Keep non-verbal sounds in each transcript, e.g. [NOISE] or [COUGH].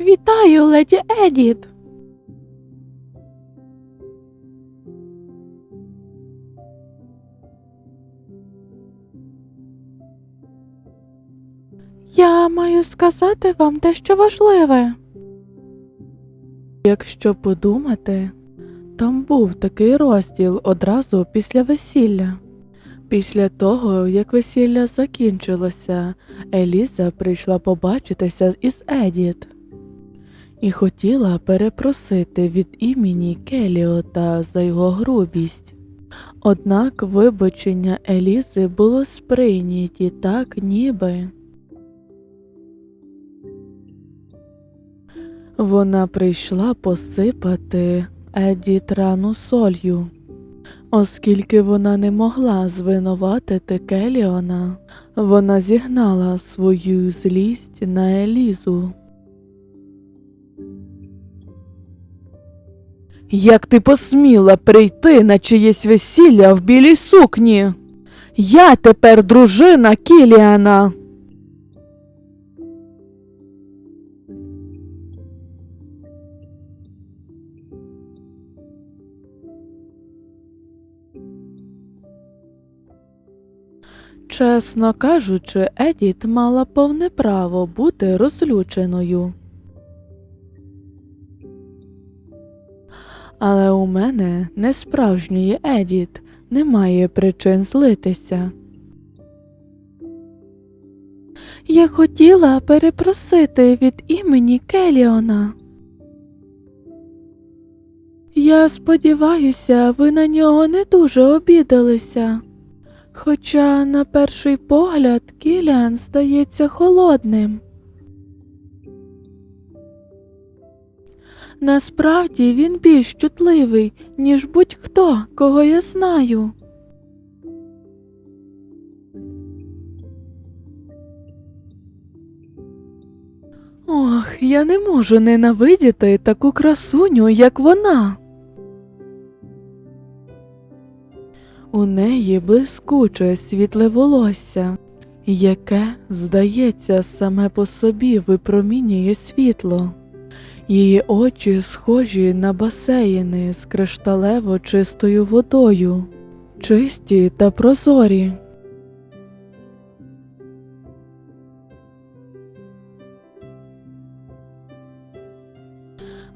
Вітаю, леді Едіт. Я маю сказати вам дещо важливе. Якщо подумати, там був такий розділ одразу після весілля. Після того, як весілля закінчилося, Еліза прийшла побачитися із Едіт і хотіла перепросити від імені Келіота за його грубість. Однак вибачення Елізи було сприйняті так, ніби. Вона прийшла посипати Едіт рану солью. Оскільки вона не могла звинуватити Келіона, вона зігнала свою злість на Елізу. Як ти посміла прийти на чиєсь весілля в білій сукні? Я тепер дружина Кіліана. Чесно кажучи, Едіт мала повне право бути розлюченою. Але у мене не справжньої Едіт, немає причин злитися. Я хотіла перепросити від імені Келіона. Я сподіваюся, ви на нього не дуже обідалися. Хоча, на перший погляд, Кіліан здається холодним. Насправді він більш чутливий, ніж будь-хто, кого я знаю. Ох, я не можу ненавидіти таку красуню, як вона. У неї блискуче світле волосся, яке, здається, саме по собі випромінює світло. Її очі схожі на басейни з кришталево чистою водою, чисті та прозорі.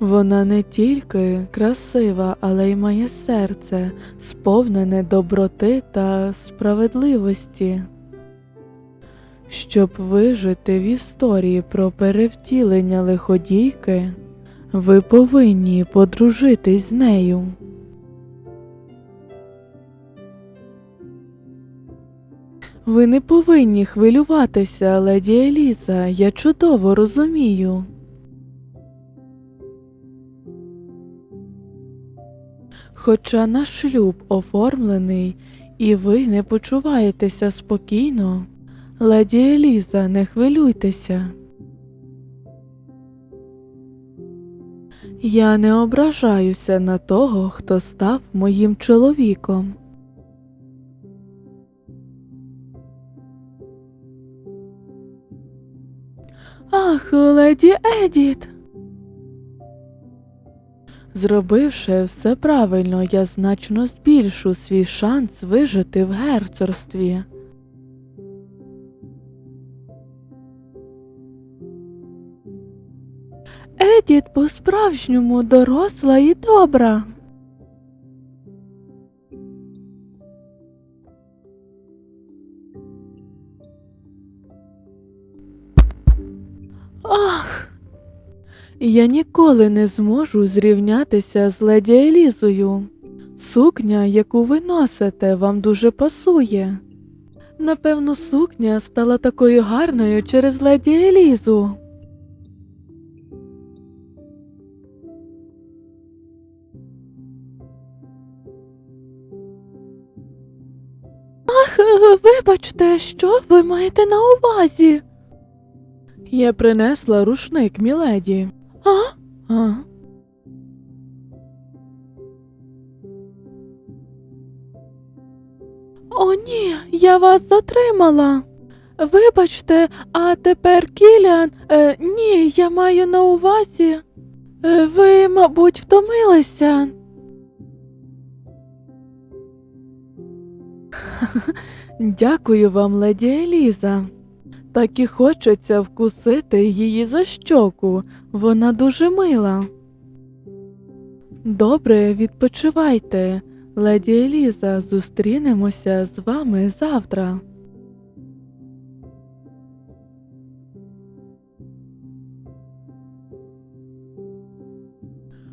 Вона не тільки красива, але й має серце, сповнене доброти та справедливості. Щоб вижити в історії про перевтілення лиходійки, ви повинні подружитись з нею. Ви не повинні хвилюватися, леді Еліза, я чудово розумію. Хоча наш шлюб оформлений, і ви не почуваєтеся спокійно, леді Еліза, не хвилюйтеся. Я не ображаюся на того, хто став моїм чоловіком. Ах, леді Едіт. Зробивши все правильно, я значно збільшу свій шанс вижити в герцогстві. Едіт по-справжньому доросла і добра. Ах! Я ніколи не зможу зрівнятися з леді Елізою. Сукня, яку ви носите, вам дуже пасує. Напевно, сукня стала такою гарною через леді Елізу. Вибачте, що ви маєте на увазі? Я принесла рушник, міледі. А? А? О, ні, я вас затримала. Вибачте, а тепер Кіліан. Е, ні, я маю на увазі. Е, ви, мабуть, втомилися. Дякую вам, леді Еліза. Так і хочеться вкусити її за щоку. Вона дуже мила. Добре, відпочивайте, леді Еліза. Зустрінемося з вами завтра.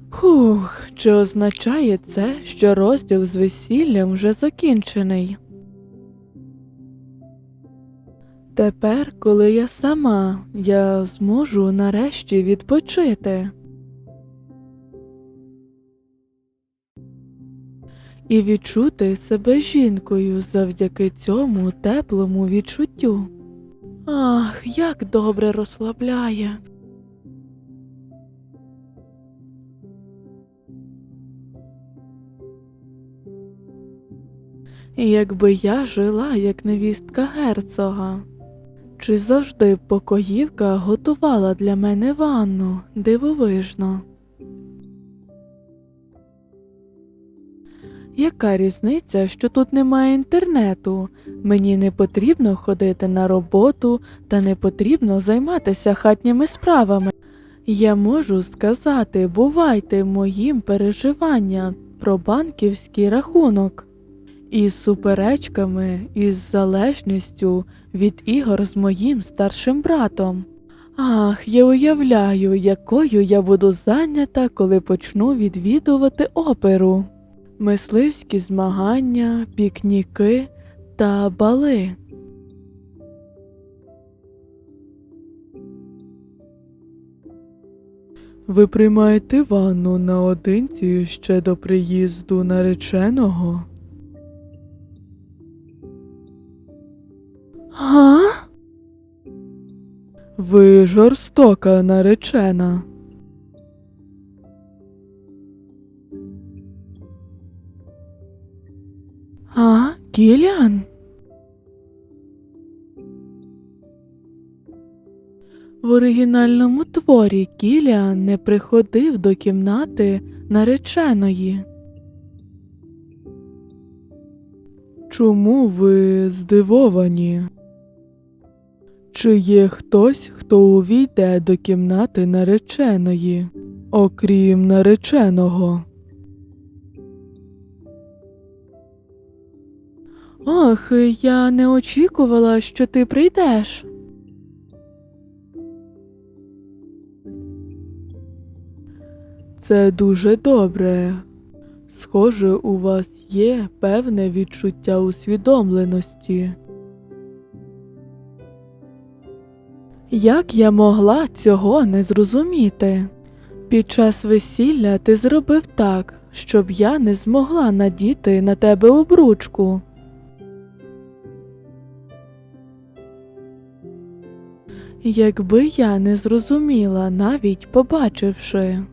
Хух, чи означає це, що розділ з весіллям вже закінчений? Тепер, коли я сама, я зможу нарешті відпочити. І відчути себе жінкою завдяки цьому теплому відчуттю. Ах, як добре розслабляє. Якби я жила як невістка герцога. Чи завжди покоївка готувала для мене ванну дивовижно? Яка різниця, що тут немає інтернету? Мені не потрібно ходити на роботу та не потрібно займатися хатніми справами. Я можу сказати, бувайте моїм переживанням про банківський рахунок. Із суперечками, із залежністю від ігор з моїм старшим братом. Ах, я уявляю, якою я буду зайнята, коли почну відвідувати оперу, мисливські змагання, пікніки та бали. Ви приймаєте ванну наодинці ще до приїзду нареченого? Ви жорстока наречена. А, Кіліан? В оригінальному творі Кіліан не приходив до кімнати нареченої. Чому ви здивовані? Чи є хтось, хто увійде до кімнати нареченої, окрім нареченого? Ох, я не очікувала, що ти прийдеш. Це дуже добре. Схоже, у вас є певне відчуття усвідомленості. Як я могла цього не зрозуміти? Під час весілля ти зробив так, щоб я не змогла надіти на тебе обручку. Якби я не зрозуміла, навіть побачивши.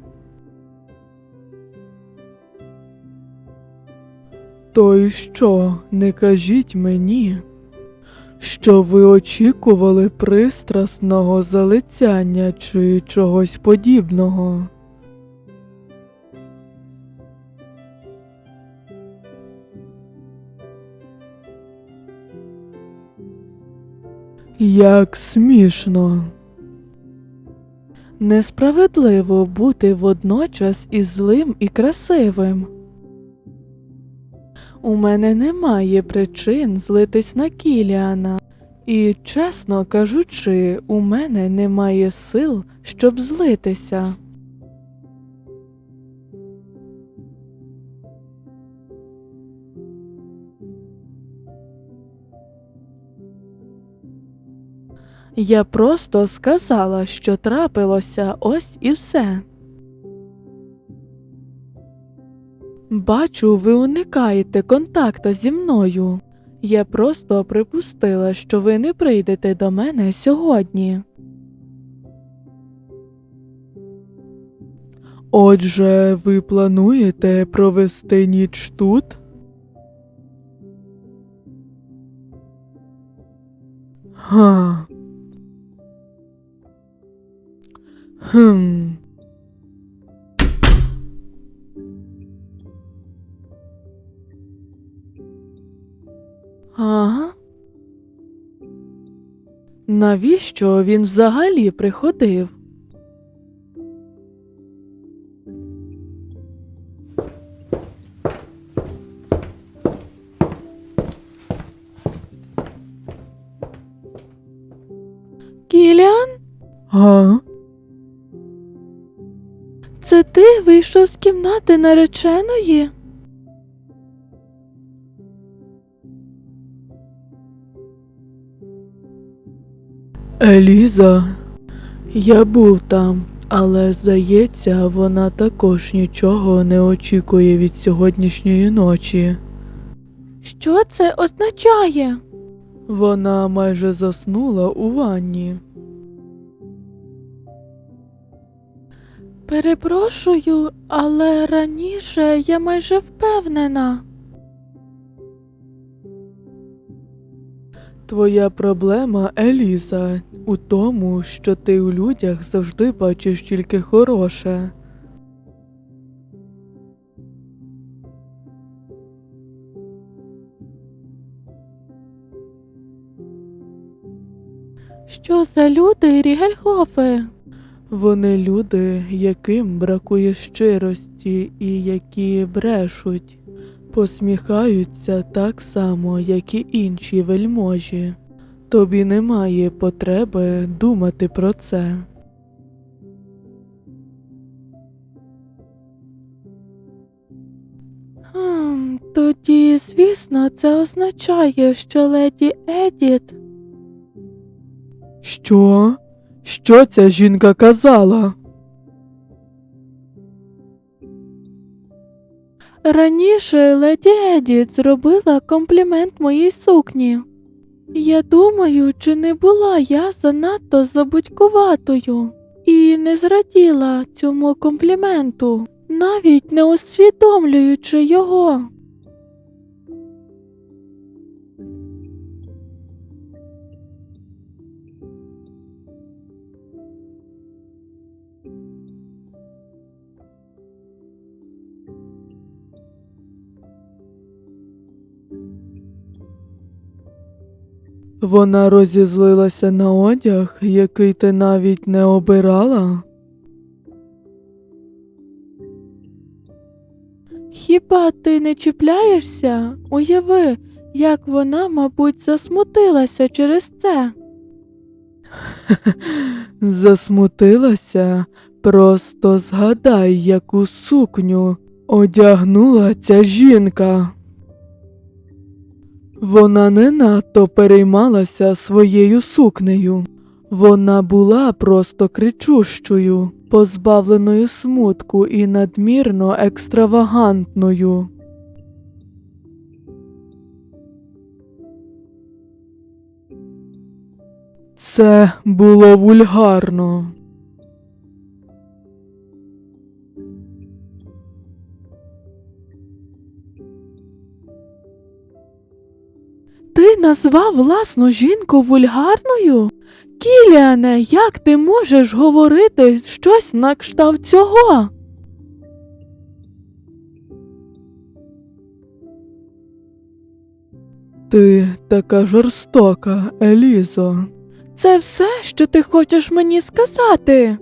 То й що, не кажіть мені, що ви очікували пристрасного залицяння чи чогось подібного? Як смішно. Несправедливо бути водночас і злим, і красивим. У мене немає причин злитись на Кіліана, і, чесно кажучи, у мене немає сил, щоб злитися. Я просто сказала, що трапилося ось і все. Бачу, ви уникаєте контакта зі мною. Я просто припустила, що ви не прийдете до мене сьогодні. Отже, ви плануєте провести ніч тут? Га. Хм. Ага. Навіщо він взагалі приходив? Кіліан? А? Це ти вийшов з кімнати нареченої? Еліза, я був там, але здається, вона також нічого не очікує від сьогоднішньої ночі. Що це означає? Вона майже заснула у ванні. Перепрошую, але раніше я майже впевнена. Твоя проблема, Еліза, у тому, що ти у людях завжди бачиш тільки хороше. Що за люди, Рігельхофе? Вони люди, яким бракує щирості і які брешуть, посміхаються так само, як і інші вельможі. Тобі немає потреби думати про це. Хм, тоді, звісно, це означає, що леді Едіт. Що? Що ця жінка казала? Раніше леді Едіт зробила комплімент моїй сукні. Я думаю, чи не була я занадто забудькуватою і не зраділа цьому компліменту, навіть не усвідомлюючи його. Вона розізлилася на одяг, який ти навіть не обирала. Хіба ти не чіпляєшся? Уяви, як вона, мабуть, засмутилася через це. [LAUGHS] Засмутилася? Просто згадай, яку сукню одягнула ця жінка. Вона не надто переймалася своєю сукнею. Вона була просто кричущою, позбавленою смутку і надмірно екстравагантною. Це було вульгарно. Ти назвав власну жінку вульгарною? Кіліане, як ти можеш говорити щось на кшталт цього? Ти така жорстока, Елізо. Це все, що ти хочеш мені сказати?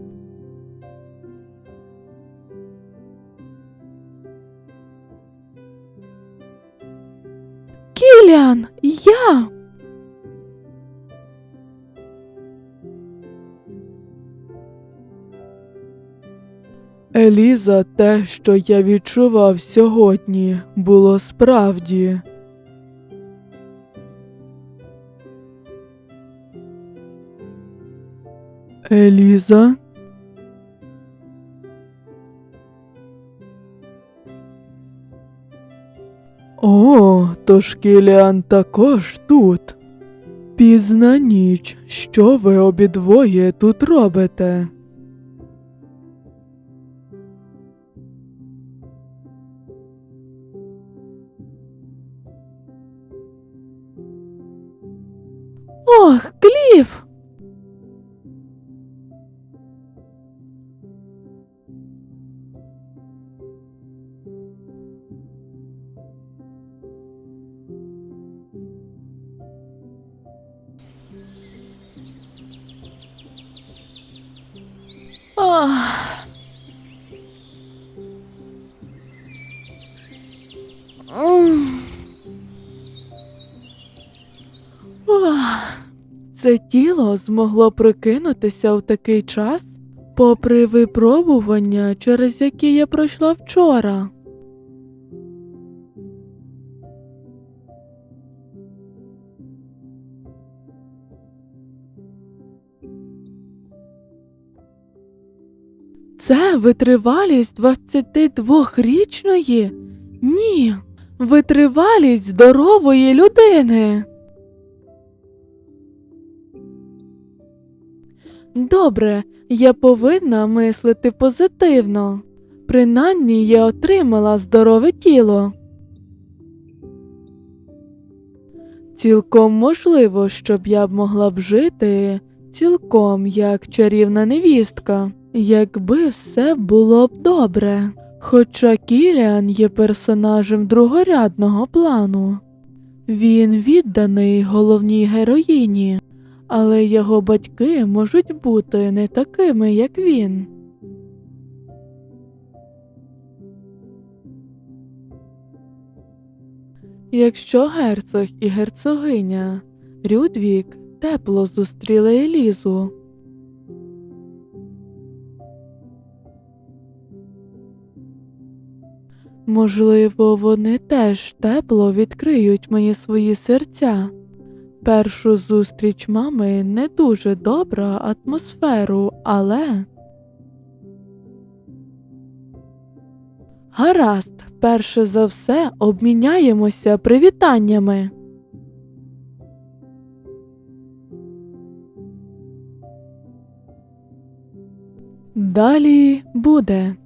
Кіліан, я. Еліза, те, що я відчував сьогодні, було справді. Еліза? О, тож Кіліан також тут. Пізна ніч, що ви обидвоє тут робите? Ох, Кліф! Ах. Це тіло змогло прокинутися в такий час, попри випробування, через які я пройшла вчора. Це витривалість 22-річної? Ні, витривалість здорової людини. Добре, я повинна мислити позитивно. Принаймні я отримала здорове тіло. Цілком можливо, щоб я б могла б жити цілком як чарівна невістка, якби все було б добре. Хоча Кіліан є персонажем другорядного плану. Він відданий головній героїні, але його батьки можуть бути не такими, як він. Якщо герцог і герцогиня Рюдвік тепло зустріли Елізу. Можливо, вони теж тепло відкриють мені свої серця. Першу зустріч мами не дуже добра атмосферу, але. Гаразд, перше за все обміняємося привітаннями. Далі буде.